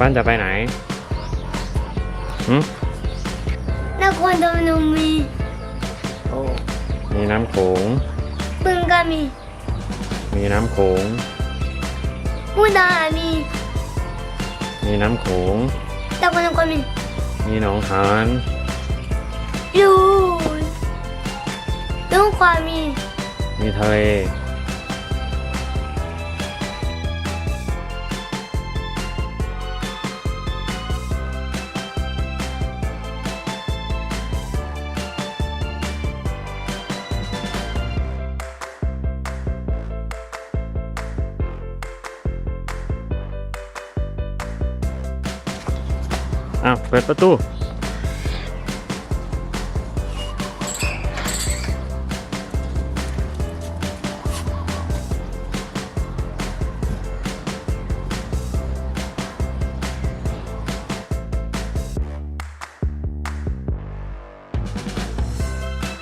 ปั้นจะไปไหนหืมนครพนมมีโอ้มีน้ำโขงบึงก็มีมีน้ำโขงอุดรมีมีน้ำโขงตะกอนก็มีมีหนองหานลูลูกความมีมีทะเล อ้าวเปิดประตู